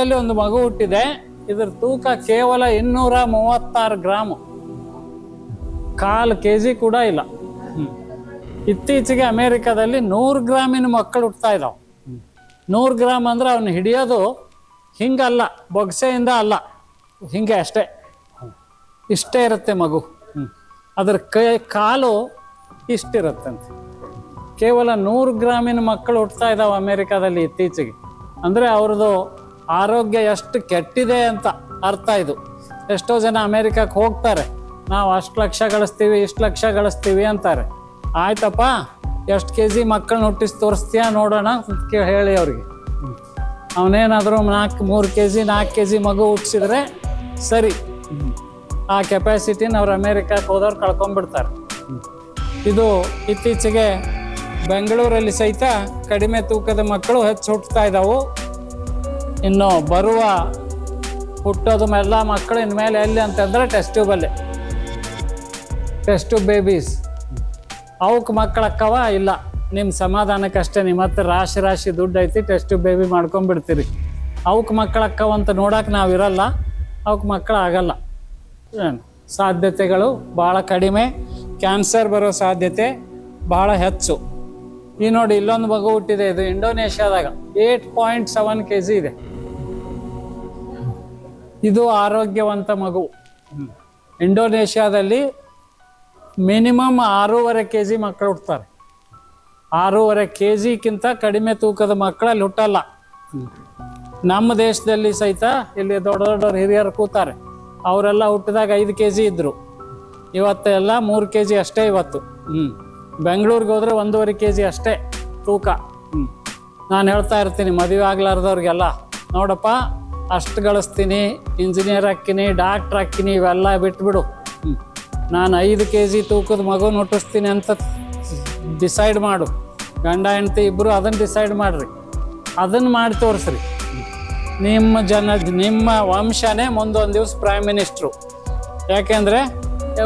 ಅಲ್ಲಿ ಒಂದು ಮಗು ಹುಟ್ಟಿದೆ. ಇದ್ರ ತೂಕ ಕೇವಲ ಇನ್ನೂರ ಮೂವತ್ತಾರು ಗ್ರಾಮ್. ಕಾಲು ಕೆ ಜಿ ಕೂಡ ಇಲ್ಲ. ಇತ್ತೀಚೆಗೆ ಅಮೇರಿಕಾದಲ್ಲಿ ನೂರು ಗ್ರಾಮಿನ ಮಕ್ಕಳು ಹುಟ್ತಾ ಇದ್ದಾವೆ ನೂರು ಗ್ರಾಮ್ ಅಂದ್ರೆ ಅವನು ಹಿಡಿಯೋದು ಹಿಂಗಲ್ಲ, ಬೊಗ್ಸೆಯಿಂದ ಅಲ್ಲ. ಹಿಂಗೆ ಅಷ್ಟೇ. ಇಷ್ಟೇ ಇರುತ್ತೆ ಮಗು. ಅದ್ರ ಕೈ, ಕಾಲು ಇಷ್ಟಿರುತ್ತಂತೆ ಕೇವಲ ನೂರು ಗ್ರಾಮಿನ ಮಕ್ಕಳು ಹುಟ್ತಾ ಇದ್ದಾವೆ ಅಮೇರಿಕಾದಲ್ಲಿ ಇತ್ತೀಚೆಗೆ. ಅಂದರೆ ಅವ್ರದ್ದು ಆರೋಗ್ಯ ಎಷ್ಟು ಕೆಟ್ಟಿದೆ ಅಂತ ಅರ್ಥ ಇದು. ಎಷ್ಟೋ ಜನ ಅಮೇರಿಕಕ್ಕೆ ಹೋಗ್ತಾರೆ. ನಾವು ಅಷ್ಟು ಲಕ್ಷ ಗಳಿಸ್ತೀವಿ, ಇಷ್ಟು ಲಕ್ಷ ಗಳಿಸ್ತೀವಿ ಅಂತಾರೆ. ಆಯ್ತಪ್ಪ, ಎಷ್ಟು ಕೆ ಜಿ ಮಕ್ಕಳನ್ನ ಹುಟ್ಟಿಸಿ ತೋರಿಸ್ತೀಯ ನೋಡೋಣ ಹೇಳಿ ಅವ್ರಿಗೆ. ಅವನೇನಾದರೂ ನಾಲ್ಕು ಮೂರು ಕೆ ಜಿ ನಾಲ್ಕು ಕೆ ಜಿ ಮಗು ಹುಟ್ಟಿಸಿದ್ರೆ ಸರಿ. ಆ ಕೆಪಾಸಿಟಿನ ಅವ್ರು ಅಮೇರಿಕಕ್ಕೆ ಹೋದವ್ರು ಕಳ್ಕೊಂಡ್ಬಿಡ್ತಾರೆ ಇದು ಇತ್ತೀಚೆಗೆ ಬೆಂಗಳೂರಲ್ಲಿ ಸಹಿತ ಕಡಿಮೆ ತೂಕದ ಮಕ್ಕಳು ಹೆಚ್ಚು ಹುಟ್ಟುತ್ತಾ ಇದ್ದಾವು ಇನ್ನು ಬರುವ ಹುಟ್ಟೋದು ಎಲ್ಲ ಮಕ್ಕಳು ಇನ್ಮೇಲೆ ಎಲ್ಲಿ ಅಂತಂದ್ರೆ ಟೆಸ್ಟ್ ಟ್ಯೂಬಲ್ಲಿ ಟೆಸ್ಟ್ ಟ್ಯೂಬ್ ಬೇಬೀಸ್ ಅವಕ್ಕೆ ಮಕ್ಕಳು ಅಕ್ಕವ ಇಲ್ಲ. ನಿಮ್ಮ ಸಮಾಧಾನಕ್ಕಷ್ಟೇ ನಿಮ್ಮ ಹತ್ರ ರಾಶಿ ರಾಶಿ ದುಡ್ಡು ಐತಿ ಟೆಸ್ಟ್ ಟ್ಯೂಬ್ ಬೇಬಿ ಮಾಡ್ಕೊಂಡ್ಬಿಡ್ತೀರಿ. ಅವಕ್ಕೆ ಮಕ್ಕಳು ಅಕ್ಕವ ಅಂತ ನೋಡೋಕೆ ನಾವು ಇರಲ್ಲ ಅವಕ್ಕೆ ಮಕ್ಕಳು ಆಗಲ್ಲ. ಸಾಧ್ಯತೆಗಳು ಭಾಳ ಕಡಿಮೆ. ಕ್ಯಾನ್ಸರ್ ಬರೋ ಸಾಧ್ಯತೆ ಭಾಳ ಹೆಚ್ಚು. ಈ ನೋಡಿ ಇಲ್ಲೊಂದು ಮಗು ಹುಟ್ಟಿದೆ, ಇದು ಇಂಡೋನೇಷ್ಯಾದಾಗ eight point seven K G ಇದೆ. ಇದು ಆರೋಗ್ಯವಂತ ಮಗು. ಇಂಡೋನೇಷ್ಯಾದಲ್ಲಿ ಮಿನಿಮಮ್ ಆರೂವರೆ ಕೆ ಜಿ ಮಕ್ಕಳು ಹುಟ್ತಾರೆ. ಆರೂವರೆ ಕೆ ಜಿಗಿಂತ ಕಡಿಮೆ ತೂಕದ ಮಕ್ಕಳಲ್ಲಿ ಹುಟ್ಟಲ್ಲ. ನಮ್ಮ ದೇಶದಲ್ಲಿ ಸಹಿತ ಇಲ್ಲಿ ದೊಡ್ಡ ದೊಡ್ಡವ್ರು ಹಿರಿಯರು ಕೂತಾರೆ. ಅವರೆಲ್ಲ ಹುಟ್ಟಿದಾಗ ಐದು ಕೆ ಜಿ ಇದ್ದರು ಇವತ್ತೆಲ್ಲ ಮೂರು ಕೆ ಜಿ ಅಷ್ಟೇ ಇವತ್ತು. ಹ್ಞೂ ಬೆಂಗಳೂರಿಗೆ ಹೋದ್ರೆ ಒಂದೂವರೆ ಕೆ ಜಿ ಅಷ್ಟೇ ತೂಕ. ಹ್ಞೂ ನಾನು ಹೇಳ್ತಾ ಇರ್ತೀನಿ ಮದುವೆ ಆಗ್ಲಾರ್ದವ್ರಿಗೆಲ್ಲ ನೋಡಪ್ಪ ಅಷ್ಟು ಗಳಿಸ್ತೀನಿ ಇಂಜಿನಿಯರ್ ಹಾಕ್ತೀನಿ ಡಾಕ್ಟ್ರ್ ಹಾಕ್ತೀನಿ, ಇವೆಲ್ಲ ಬಿಟ್ಬಿಡು. ನಾನು ಐದು ಕೆ ಜಿ ತೂಕದ ಮಗುನ ಹುಟ್ಟಿಸ್ತೀನಿ ಅಂತ ಡಿಸೈಡ್ ಮಾಡು. ಗಂಡ, ಹೆಂಡತಿ ಇಬ್ಬರು ಅದನ್ನು ಡಿಸೈಡ್ ಮಾಡಿರಿ. ಅದನ್ನು ಮಾಡಿ ತೋರಿಸ್ರಿ. ನಿಮ್ಮ ಜನ, ನಿಮ್ಮ ವಂಶನೇ ಮುಂದೊಂದು ದಿವ್ಸ ಪ್ರೈಮ್ ಮಿನಿಸ್ಟ್ರು ಯಾಕೆಂದರೆ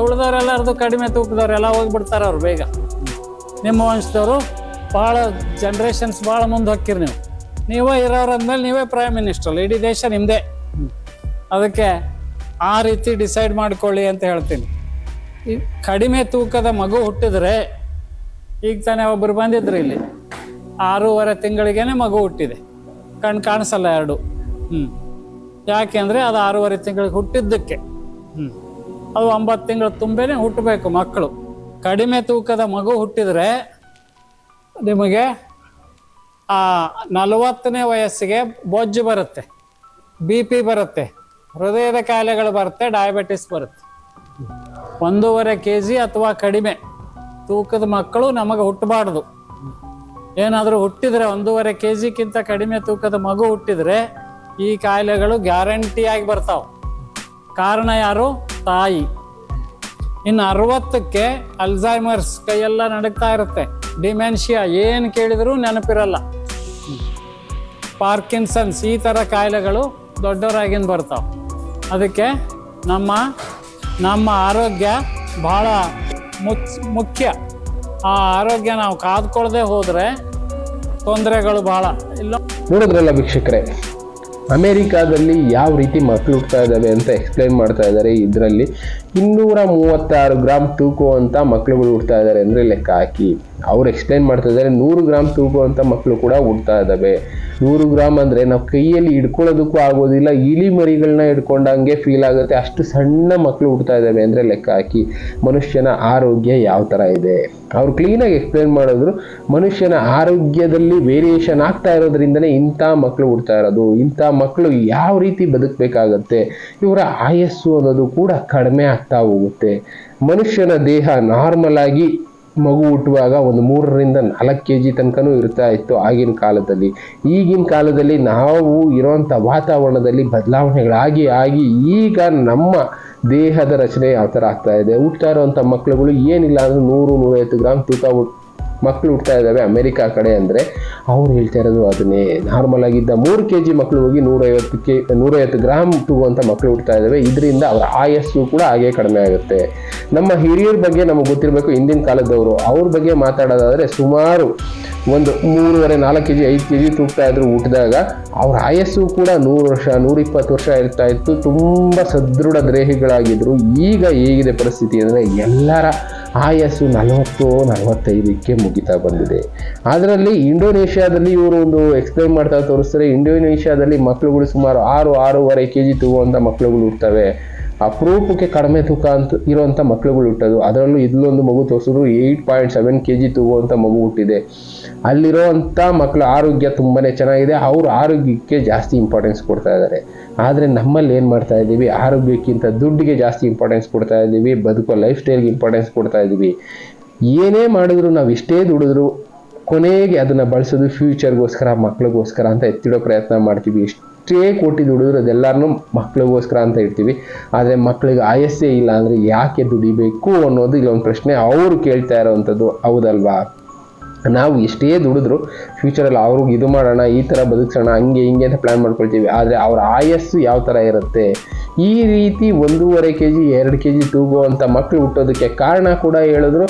ಉಳಿದವರೆಲ್ಲರದು ಕಡಿಮೆ ತೂಕದವ್ರೆಲ್ಲ ಹೋಗ್ಬಿಡ್ತಾರೆ ಅವ್ರು ಬೇಗ. ನಿಮ್ಮ ವಂಶದವರು ಭಾಳ ಜನ್ರೇಷನ್ಸ್ ಭಾಳ ಮುಂದೆ ಹೋಗ್ತೀರಿ ನೀವು. ನೀವೇ ಇರೋರು ಅಂದಮೇಲೆ ನೀವೇ ಪ್ರೈಮ್ ಮಿನಿಸ್ಟರ್ ಇಡೀ ದೇಶ ನಿಮ್ಮದೇ ಅದಕ್ಕೆ ಆ ರೀತಿ ಡಿಸೈಡ್ ಮಾಡ್ಕೊಳ್ಳಿ ಅಂತ ಹೇಳ್ತೀನಿ. ಈ ಕಡಿಮೆ ತೂಕದ ಮಗು ಹುಟ್ಟಿದ್ರೆ ಈಗ ತಾನೇ ಒಬ್ಬರು ಬಂದಿದ್ರು ಇಲ್ಲಿ. ಆರೂವರೆ ತಿಂಗಳಿಗೇನೆ ಮಗು ಹುಟ್ಟಿದೆ. ಕಣ್ಣು ಕಾಣಿಸಲ್ಲ ಎರಡು. ಹ್ಞೂ ಯಾಕೆಂದರೆ ಅದು ಆರೂವರೆ ತಿಂಗಳಿಗೆ ಹುಟ್ಟಿದ್ದಕ್ಕೆ. ಹ್ಞೂ ಅದು ಒಂಬತ್ತು ತಿಂಗಳು ತುಂಬೇನೆ ಹುಟ್ಟಬೇಕು ಮಕ್ಕಳು. ಕಡಿಮೆ ತೂಕದ ಮಗು ಹುಟ್ಟಿದರೆ ನಿಮಗೆ ಆ, ನಲವತ್ತನೇ ವಯಸ್ಸಿಗೆ ಬೊಜ್ಜು ಬರುತ್ತೆ. ಬಿ ಪಿ ಬರುತ್ತೆ. ಹೃದಯದ ಕಾಯಿಲೆಗಳು ಬರುತ್ತೆ ಡಯಾಬಿಟಿಸ್ ಬರುತ್ತೆ. ಒಂದೂವರೆ ಕೆ ಜಿ ಅಥವಾ ಕಡಿಮೆ. ತೂಕದ ಮಕ್ಕಳು ನಮಗೆ ಹುಟ್ಟಬಾರ್ದು. ಏನಾದರೂ ಹುಟ್ಟಿದರೆ ಒಂದೂವರೆ ಕೆ ಜಿಗಿಂತ ಕಡಿಮೆ ತೂಕದ ಮಗು ಹುಟ್ಟಿದರೆ ಈ ಕಾಯಿಲೆಗಳು ಗ್ಯಾರಂಟಿಯಾಗಿ ಬರ್ತಾವೆ. ಕಾರಣ ಯಾರು? ತಾಯಿ. ಇನ್ನು ಅರವತ್ತಕ್ಕೆ ಅಲ್ಝೈಮರ್ಸ್ ಕೈಯೆಲ್ಲ ನಡಕ್ತಾ ಇರುತ್ತೆ. ಡಿಮೆನ್ಷಿಯಾ ಏನು ಕೇಳಿದರೂ ನೆನಪಿರಲ್ಲ. ಪಾರ್ಕಿನ್ಸನ್ಸ್ ಈ ಥರ ಕಾಯಿಲೆಗಳು ದೊಡ್ಡವರಾಗಿನ ಬರ್ತಾವೆ. ಅದಕ್ಕೆ ನಮ್ಮ ನಮ್ಮ ಆರೋಗ್ಯ ಭಾಳ ಮುಖ್ಯ. ಆ ಆರೋಗ್ಯ ನಾವು ಕಾದ್ಕೊಳ್ಳದೆ ಹೋದರೆ ತೊಂದರೆಗಳು ಭಾಳ. ಇಲ್ಲ ನೋಡಿದ್ರಲ್ಲ ವೀಕ್ಷಕರೇ, ಅಮೇರಿಕಾದಲ್ಲಿ ಯಾವ ರೀತಿ ಮಕ್ಕಳು ಹುಡ್ತಾ ಇದ್ದಾವೆ ಅಂತ ಎಕ್ಸ್ಪ್ಲೈನ್ ಮಾಡ್ತಾ ಇದ್ದಾರೆ. ಇದರಲ್ಲಿ ಇನ್ನೂರ ಮೂವತ್ತಾರು ಗ್ರಾಮ್ ಅಂತ ಮಕ್ಕಳುಗಳು ಹುಡ್ತಾ ಇದ್ದಾರೆ ಅಂದರೆ ಲೆಕ್ಕ ಹಾಕಿ. ಅವ್ರು ಎಕ್ಸ್ಪ್ಲೈನ್ ಮಾಡ್ತಾ ಇದ್ದಾರೆ ನೂರು ಗ್ರಾಮ್ ಅಂತ ಮಕ್ಕಳು ಕೂಡ ಹುಡ್ತಾ ಇದ್ದಾವೆ. ನೂರು ಗ್ರಾಮ್ ಅಂದರೆ ನಾವು ಕೈಯಲ್ಲಿ ಹಿಡ್ಕೊಳ್ಳೋದಕ್ಕೂ ಆಗೋದಿಲ್ಲ, ಇಲಿ ಮರಿಗಳನ್ನ ಹಿಡ್ಕೊಂಡಂಗೆ ಫೀಲ್ ಆಗುತ್ತೆ. ಅಷ್ಟು ಸಣ್ಣ ಮಕ್ಕಳು ಹುಡ್ತಾ ಇದ್ದಾವೆ ಅಂದರೆ ಲೆಕ್ಕ ಹಾಕಿ. ಮನುಷ್ಯನ ಆರೋಗ್ಯ ಯಾವ ಥರ ಇದೆ? ಅವ್ರು ಕ್ಲೀನಾಗಿ ಎಕ್ಸ್ಪ್ಲೇನ್ ಮಾಡಿದ್ರು, ಮನುಷ್ಯನ ಆರೋಗ್ಯದಲ್ಲಿ ವೇರಿಯೇಷನ್ ಆಗ್ತಾ ಇರೋದ್ರಿಂದನೇ ಇಂಥ ಮಕ್ಕಳು ಹುಡ್ತಾ ಇರೋದು, ಇಂಥ ಮಕ್ಕಳು ಯಾವ ರೀತಿ ಬದುಕಬೇಕಾಗತ್ತೆ, ಇವರ ಆಯಸ್ಸು ಅನ್ನೋದು ಕೂಡ ಕಡಿಮೆ ಆಗ್ತಾ ಹೋಗುತ್ತೆ. ಮನುಷ್ಯನ ದೇಹ ನಾರ್ಮಲ್ ಆಗಿ ಮಗು ಹುಟ್ಟುವಾಗ ಒಂದು ಮೂರರಿಂದ ನಾಲ್ಕು ಕೆ ಜಿ ತನಕನೂ ಇರ್ತಾ ಇತ್ತು ಆಗಿನ ಕಾಲದಲ್ಲಿ. ಈಗಿನ ಕಾಲದಲ್ಲಿ ನಾವು ಇರೋವಂಥ ವಾತಾವರಣದಲ್ಲಿ ಬದಲಾವಣೆಗಳಾಗಿ, ಆಗಿ ಈಗ ನಮ್ಮ ದೇಹದ ರಚನೆ ಯಾವ ಥರ ಆಗ್ತಾ ಇದೆ. ಹುಟ್ತಾ ಇರೋವಂಥ ಮಕ್ಕಳುಗಳು ಏನಿಲ್ಲ ಅಂದ್ರೆ ನೂರು, ನೂರೈವತ್ತು ಗ್ರಾಮ್ ತೂಕ ಹುಟ್ ಮಕ್ಕಳು ಹುಟ್ಟುತ್ತಾ ಇದ್ದಾವೆ ಅಮೇರಿಕಾ ಕಡೆ ಅಂದರೆ. ಅವ್ರು ಹೇಳ್ತಾ ಇರೋದು ಅದನ್ನೇ. ನಾರ್ಮಲ್ ಆಗಿದ್ದ ಮೂರು ಕೆ ಜಿ ಮಕ್ಕಳು ಹೋಗಿ ನೂರೈವತ್ತು ಕೆ ನೂರೈವತ್ತು ಗ್ರಾಮ್ ತೂಗುವಂಥ ಮಕ್ಕಳು ಹುಡ್ತಾ ಇದ್ದಾವೆ. ಇದರಿಂದ ಅವರ ಆಯಸ್ಸು ಕೂಡ ಹಾಗೆ ಕಡಿಮೆ ಆಗುತ್ತೆ. ನಮ್ಮ ಹಿರಿಯರ ಬಗ್ಗೆ ನಮಗೆ ಗೊತ್ತಿರಬೇಕು, ಹಿಂದಿನ ಕಾಲದವರು. ಅವ್ರ ಬಗ್ಗೆ ಮಾತಾಡೋದಾದರೆ ಸುಮಾರು ಒಂದು ಮೂರುವರೆ ನಾಲ್ಕು ಕೆ ಜಿ ಐದು ಕೆ ಜಿ ತೂಗ್ತಾ ಇದ್ರು ಊಟದಾಗ ಅವ್ರ ಆಯಸ್ಸು ಕೂಡ ನೂರು ವರ್ಷ, ನೂರಿಪ್ಪತ್ತು ವರ್ಷ ಇರ್ತಾ ಇತ್ತು. ತುಂಬ ಸದೃಢ ದ್ರೇಹಿಗಳಾಗಿದ್ರು ಈಗ ಹೇಗಿದೆ ಪರಿಸ್ಥಿತಿ ಅಂದರೆ ಎಲ್ಲರ ಆಯಸ್ಸು ನಲವತ್ತು, ನಲವತ್ತೈದಕ್ಕೆ ಮುಗಿತಾ ಬಂದಿದೆ. ಅದರಲ್ಲಿ ಇಂಡೋನೇಷ್ಯಾದಲ್ಲಿ ಇವರು ಒಂದು ಎಕ್ಸ್ಪ್ಲೈನ್ ಮಾಡ್ತಾ ತೋರಿಸ್ತಾರೆ. ಇಂಡೋನೇಷ್ಯಾದಲ್ಲಿ ಮಕ್ಕಳುಗಳು ಸುಮಾರು ಆರು, ಆರೂವರೆ ಕೆ ಜಿ ತೂಗುವಂಥ ಮಕ್ಕಳುಗಳು ಹುಡ್ತವೆ ಅಪರೂಪಕ್ಕೆ ಕಡಿಮೆ ತೂಕ ಅಂತ ಇರುವಂಥ ಮಕ್ಳುಗಳು ಹುಟ್ಟೋದು. ಅದರಲ್ಲೂ ಇಲ್ಲೊಂದು ಮಗು ತೋರಿಸಿದ್ರು eight point seven K G ತೂಗುವಂಥ ಮಗು ಹುಟ್ಟಿದೆ. ಅಲ್ಲಿರೋವಂಥ ಮಕ್ಕಳ ಆರೋಗ್ಯ ತುಂಬಾ ಚೆನ್ನಾಗಿದೆ. ಅವ್ರ ಆರೋಗ್ಯಕ್ಕೆ ಜಾಸ್ತಿ ಇಂಪಾರ್ಟೆನ್ಸ್ ಕೊಡ್ತಾ ಇದ್ದಾರೆ ಆದರೆ ನಮ್ಮಲ್ಲಿ ಏನು ಮಾಡ್ತಾ ಇದ್ದೀವಿ? ಆರೋಗ್ಯಕ್ಕಿಂತ ದುಡ್ಡಿಗೆ ಜಾಸ್ತಿ ಇಂಪಾರ್ಟೆನ್ಸ್ ಕೊಡ್ತಾ ಇದ್ದೀವಿ. ಬದುಕೋ ಲೈಫ್ ಸ್ಟೈಲ್ಗೆ ಇಂಪಾರ್ಟೆನ್ಸ್ ಕೊಡ್ತಾ ಇದ್ದೀವಿ. ಏನೇ ಮಾಡಿದ್ರು ನಾವು ಇಷ್ಟೇ ದುಡಿದ್ರು. ಕೊನೆಗೆ ಅದನ್ನು ಬಳಸೋದು ಫ್ಯೂಚರ್ಗೋಸ್ಕರ ಮಕ್ಳಿಗೋಸ್ಕರ ಅಂತ ಎತ್ತಿಡೋ ಪ್ರಯತ್ನ ಮಾಡ್ತೀವಿ. ಎಷ್ಟೇ ಕೋಟಿ ದುಡಿದ್ರು ಅದೆಲ್ಲರನ್ನೂ ಮಕ್ಳಿಗೋಸ್ಕರ ಅಂತ ಇರ್ತೀವಿ ಆದರೆ ಮಕ್ಕಳಿಗೆ ಆಯಸ್ಸೇ ಇಲ್ಲ ಅಂದರೆ ಯಾಕೆ ದುಡಿಬೇಕು ಅನ್ನೋದು ಇಲ್ಲೊಂದು ಪ್ರಶ್ನೆ ಅವರು ಕೇಳ್ತಾ ಇರೋವಂಥದ್ದು ಹೌದಲ್ವಾ? ನಾವು ಎಷ್ಟೇ ದುಡಿದ್ರು ಫ್ಯೂಚರಲ್ಲಿ ಅವ್ರಿಗೆ ಇದು ಮಾಡೋಣ, ಈ ಥರ ಬದುಕ್ಸೋಣ, ಹಂಗೆ ಹಿಂಗೆ ಅಂತ ಪ್ಲ್ಯಾನ್ ಮಾಡ್ಕೊಳ್ತೀವಿ. ಆದರೆ ಅವ್ರ ಆಯಸ್ಸು ಯಾವ ಥರ ಇರುತ್ತೆ? ಈ ರೀತಿ ಒಂದೂವರೆ ಕೆ ಜಿ ಎರಡು ಕೆ ಜಿ ಅಂತ ಮಕ್ಕಳು ಹುಟ್ಟೋದಕ್ಕೆ ಕಾರಣ ಕೂಡ ಹೇಳಿದ್ರು.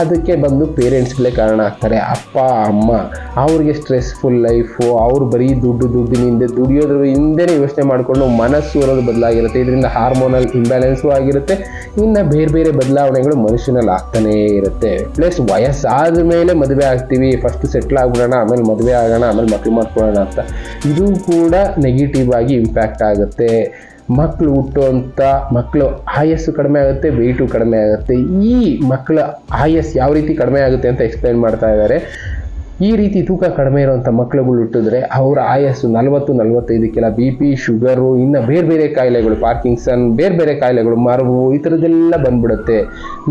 ಅದಕ್ಕೆ ಬಂದು ಪೇರೆಂಟ್ಸ್ಗಳೇ ಕಾರಣ ಆಗ್ತಾರೆ. ಅಪ್ಪ, ಅಮ್ಮ, ಅವ್ರಿಗೆ ಸ್ಟ್ರೆಸ್ಫುಲ್ ಲೈಫು ಅವ್ರು ಬರೀ ದುಡ್ಡು, ದುಡ್ಡಿನಿಂದ ದುಡಿಯೋದ್ರ ಹಿಂದೆನೇ ಯೋಚನೆ ಮಾಡಿಕೊಂಡು ಮನಸ್ಸು ಅನ್ನೋದು ಬದಲಾಗಿರುತ್ತೆ. ಇದರಿಂದ ಹಾರ್ಮೋನಲ್ ಇಂಬ್ಯಾಲೆನ್ಸು ಆಗಿರುತ್ತೆ. ಇನ್ನು ಬೇರೆ ಬೇರೆ ಬದಲಾವಣೆಗಳು ಮನುಷ್ಯನಲ್ಲಿ ಆಗ್ತಾನೇ ಇರುತ್ತೆ. ಪ್ಲಸ್ ವಯಸ್ಸಾದ ಮೇಲೆ ಮದುವೆ ಆಗ್ತೀವಿ. ಫಸ್ಟ್ ಸೆಟ್ಲ್ ಆಗ್ಬಿಡೋಣ, ಆಮೇಲೆ ಮದುವೆ ಆಗೋಣ, ಆಮೇಲೆ ಮಕ್ಕಳು ಮಾಡ್ಕೊಳ್ಳೋಣ ಅಂತ. ಇದು ಕೂಡ ನೆಗೆಟಿವ್ ಆಗಿ ಇಂಪ್ಯಾಕ್ಟ್ ಆಗುತ್ತೆ. ಮಕ್ಕಳು ಹುಟ್ಟುವಂಥ ಮಕ್ಕಳು ಆಯಸ್ಸು ಕಡಿಮೆ ಆಗುತ್ತೆ ವೆಯ್ಟು ಕಡಿಮೆ ಆಗುತ್ತೆ. ಈ ಮಕ್ಕಳ ಆಯಸ್ ಯಾವ ರೀತಿ ಕಡಿಮೆ ಆಗುತ್ತೆ ಅಂತ ಎಕ್ಸ್ಪ್ಲೈನ್ ಮಾಡ್ತಾ ಇದ್ದಾರೆ. ಈ ರೀತಿ ತೂಕ ಕಡಿಮೆ ಇರುವಂಥ ಮಕ್ಕಳುಗಳು ಹುಟ್ಟಿದ್ರೆ ಅವರ ಆಯಸ್ಸು ನಲವತ್ತು ನಲವತ್ತೈದಕ್ಕೆಲ್ಲ ಬಿ ಪಿ ಶುಗರು ಇನ್ನು ಬೇರೆ ಬೇರೆ ಕಾಯಿಲೆಗಳು ಪಾರ್ಕಿಂಗ್ಸನ್ ಬೇರೆ ಬೇರೆ ಕಾಯಿಲೆಗಳು, ಮರವು ಈ ಥರದ್ದೆಲ್ಲ ಬಂದ್ಬಿಡುತ್ತೆ.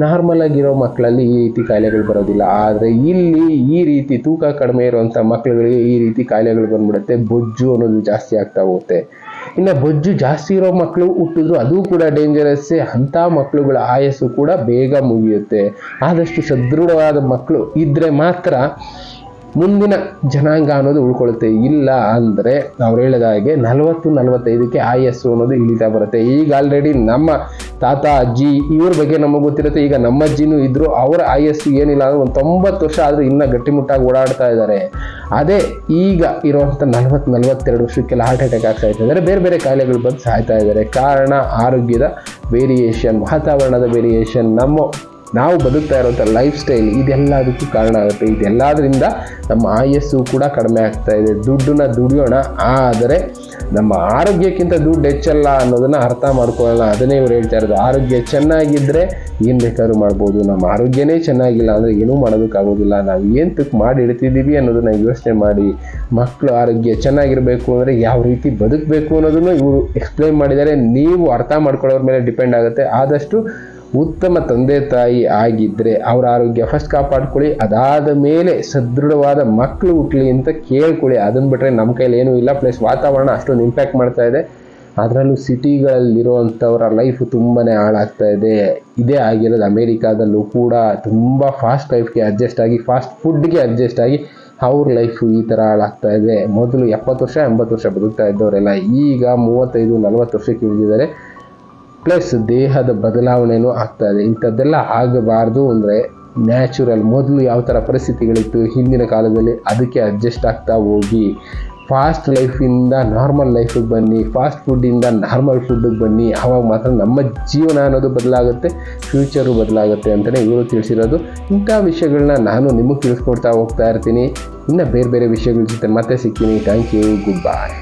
ನಾರ್ಮಲ್ ಆಗಿರೋ ಮಕ್ಕಳಲ್ಲಿ ಈ ರೀತಿ ಕಾಯಿಲೆಗಳು ಬರೋದಿಲ್ಲ. ಆದರೆ ಇಲ್ಲಿ ಈ ರೀತಿ ತೂಕ ಕಡಿಮೆ ಇರುವಂಥ ಮಕ್ಕಳುಗಳಿಗೆ ಈ ರೀತಿ ಕಾಯಿಲೆಗಳು ಬಂದ್ಬಿಡುತ್ತೆ. ಬೊಜ್ಜು ಅನ್ನೋದು ಜಾಸ್ತಿ ಆಗ್ತಾ ಹೋಗುತ್ತೆ. ಇನ್ನು ಬೊಜ್ಜು ಜಾಸ್ತಿ ಇರೋ ಮಕ್ಕಳು ಹುಟ್ಟಿದ್ರು ಅದು ಕೂಡ ಡೇಂಜರಸ್ಸೇ ಅಂಥ ಮಕ್ಕಳುಗಳ ಆಯಸ್ಸು ಕೂಡ ಬೇಗ ಮುಗಿಯುತ್ತೆ. ಆದಷ್ಟು ಸದೃಢವಾದ ಮಕ್ಕಳು ಇದ್ದರೆ ಮಾತ್ರ ಮುಂದಿನ ಜನಾಂಗ ಅನ್ನೋದು ಉಳ್ಕೊಳ್ಳುತ್ತೆ. ಇಲ್ಲ ಅಂದರೆ ಅವ್ರು ಹೇಳಿದ ಹಾಗೆ ನಲವತ್ತು, ನಲವತ್ತೈದಕ್ಕೆ ಆಯಸ್ಸು ಅನ್ನೋದು ಇಳಿತಾ ಬರುತ್ತೆ. ಈಗ ಆಲ್ರೆಡಿ ನಮ್ಮ ತಾತ, ಅಜ್ಜಿ ಇವ್ರ ಬಗ್ಗೆ ನಮಗೆ ಗೊತ್ತಿರುತ್ತೆ. ಈಗ ನಮ್ಮ ಅಜ್ಜಿನೂ ಇದ್ರು, ಅವರ ಆಯಸ್ಸು ಏನಿಲ್ಲ ಅಂದ್ರೆ ಒಂದು ತೊಂಬತ್ತು ವರ್ಷ ಆದರೂ ಇನ್ನೂ ಗಟ್ಟಿಮುಟ್ಟಾಗಿ ಓಡಾಡ್ತಾ ಇದ್ದಾರೆ ಅದೇ ಈಗ ಇರುವಂಥ ನಲವತ್ತು ನಲವತ್ತೆರಡು ವರ್ಷಕ್ಕೆಲ್ಲ ಹಾರ್ಟ್ ಅಟ್ಯಾಕ್ ಆಗ್ತಾ ಇದ್ದಾರೆ ಬೇರೆ ಬೇರೆ ಕಾಯಿಲೆಗಳು ಬಂದು ಸಾಯ್ತಾ ಇದ್ದಾರೆ ಕಾರಣ ಆರೋಗ್ಯದ ವೇರಿಯೇಷನ್ ವಾತಾವರಣದ ವೇರಿಯೇಷನ್ ನಮ್ಮ ನಾವು ಬದುಕ್ತಾ ಇರುವಂಥ ಲೈಫ್ ಸ್ಟೈಲ್ ಇದೆಲ್ಲದಕ್ಕೂ ಕಾರಣ ಆಗುತ್ತೆ. ಇದೆಲ್ಲದರಿಂದ ನಮ್ಮ ಆಯಸ್ಸು ಕೂಡ ಕಡಿಮೆ ಆಗ್ತಾ ಇದೆ. ದುಡ್ಡನ್ನ ದುಡಿಯೋಣ, ಆದರೆ ನಮ್ಮ ಆರೋಗ್ಯಕ್ಕಿಂತ ದುಡ್ಡು ಹೆಚ್ಚಲ್ಲ ಅನ್ನೋದನ್ನು ಅರ್ಥ ಮಾಡ್ಕೊಳ್ಳೋಣ. ಅದನ್ನೇ ಇವ್ರು ಹೇಳ್ತಾ ಇರೋದು. ಆರೋಗ್ಯ ಚೆನ್ನಾಗಿದ್ದರೆ ಏನು ಬೇಕಾದ್ರೂ ಮಾಡ್ಬೋದು. ನಮ್ಮ ಆರೋಗ್ಯನೇ ಚೆನ್ನಾಗಿಲ್ಲ ಅಂದರೆ ಏನೂ ಮಾಡೋದಕ್ಕಾಗೋದಿಲ್ಲ. ನಾವು ಏನು ತುಕ್ ಮಾಡಿ ಇಡ್ತಿದ್ದೀವಿ ಅನ್ನೋದನ್ನು ಯೋಚನೆ ಮಾಡಿ. ಮಕ್ಕಳು ಆರೋಗ್ಯ ಚೆನ್ನಾಗಿರಬೇಕು ಅಂದರೆ ಯಾವ ರೀತಿ ಬದುಕಬೇಕು ಅನ್ನೋದನ್ನು ಇವರು ಎಕ್ಸ್ಪ್ಲೈನ್ ಮಾಡಿದ್ದಾರೆ. ನೀವು ಅರ್ಥ ಮಾಡ್ಕೊಳ್ಳೋರ ಮೇಲೆ ಡಿಪೆಂಡ್ ಆಗುತ್ತೆ. ಆದಷ್ಟು ಉತ್ತಮ ತಂದೆ ತಾಯಿ ಆಗಿದ್ದರೆ ಅವರ ಆರೋಗ್ಯ ಫಸ್ಟ್ ಕಾಪಾಡ್ಕೊಳ್ಳಿ, ಅದಾದ ಮೇಲೆ ಸದೃಢವಾದ ಮಕ್ಕಳು ಹುಟ್ಟಲಿ ಅಂತ ಕೇಳ್ಕೊಳ್ಳಿ. ಅದನ್ನು ಬಿಟ್ಟರೆ ನಮ್ಮ ಕೈಲಿ ಏನೂ ಇಲ್ಲ. ಪ್ಲಸ್ ವಾತಾವರಣ ಅಷ್ಟೊಂದು ಇಂಪ್ಯಾಕ್ಟ್ ಮಾಡ್ತಾ ಇದೆ. ಅದರಲ್ಲೂ ಸಿಟಿಗಳಲ್ಲಿರುವಂಥವರ ಲೈಫ್ ತುಂಬಾ ಹಾಳಾಗ್ತಾ ಇದೆ. ಇದೇ ಆಗಿರೋದು ಅಮೇರಿಕಾದಲ್ಲೂ ಕೂಡ ತುಂಬ ಫಾಸ್ಟ್ ಲೈಫ್ಗೆ ಅಡ್ಜಸ್ಟ್ ಆಗಿ ಫಾಸ್ಟ್ ಫುಡ್ಗೆ ಅಡ್ಜಸ್ಟ್ ಆಗಿ ಅವ್ರ ಲೈಫು ಈ ಥರ ಹಾಳಾಗ್ತಾ ಇದೆ. ಮೊದಲು ಎಪ್ಪತ್ತು ವರ್ಷ, ಎಂಬತ್ತು ವರ್ಷ ಬದುಕ್ತಾ ಇದ್ದವರೆಲ್ಲ ಈಗ ಮೂವತ್ತೈದು, ನಲವತ್ತು ವರ್ಷಕ್ಕೆ ಇಳಿದಿದ್ದಾರೆ ಪ್ಲಸ್ ದೇಹದ ಬದಲಾವಣೆನೂ ಆಗ್ತಾ ಇದೆ. ಇಂಥದ್ದೆಲ್ಲ ಆಗಬಾರ್ದು ಅಂದರೆ ನ್ಯಾಚುರಲ್ ಮೊದಲು ಯಾವ ಥರ ಪರಿಸ್ಥಿತಿಗಳಿತ್ತು, ಹಿಂದಿನ ಕಾಲದಲ್ಲಿ ಅದಕ್ಕೆ ಅಡ್ಜಸ್ಟ್ ಆಗ್ತಾ ಹೋಗಿ. ಫಾಸ್ಟ್ ಲೈಫಿಂದ ನಾರ್ಮಲ್ ಲೈಫಿಗೆ ಬನ್ನಿ, ಫಾಸ್ಟ್ ಫುಡ್ಡಿಂದ ನಾರ್ಮಲ್ ಫುಡ್ಡಿಗೆ ಬನ್ನಿ. ಆವಾಗ ಮಾತ್ರ ನಮ್ಮ ಜೀವನ ಅನ್ನೋದು ಬದಲಾಗುತ್ತೆ, ಫ್ಯೂಚರು ಬದಲಾಗುತ್ತೆ ಅಂತಲೇ ಇವರು ತಿಳಿಸಿರೋದು. ಇಂಥ ವಿಷಯಗಳನ್ನ ನಾನು ನಿಮಗೆ ತಿಳಿಸ್ಕೊಡ್ತಾ ಹೋಗ್ತಾ ಇರ್ತೀನಿ. ಇನ್ನು ಬೇರೆ ಬೇರೆ ವಿಷಯಗಳ ಜೊತೆ ಮತ್ತೆ ಸಿಗ್ತೀನಿ. Thank you good bye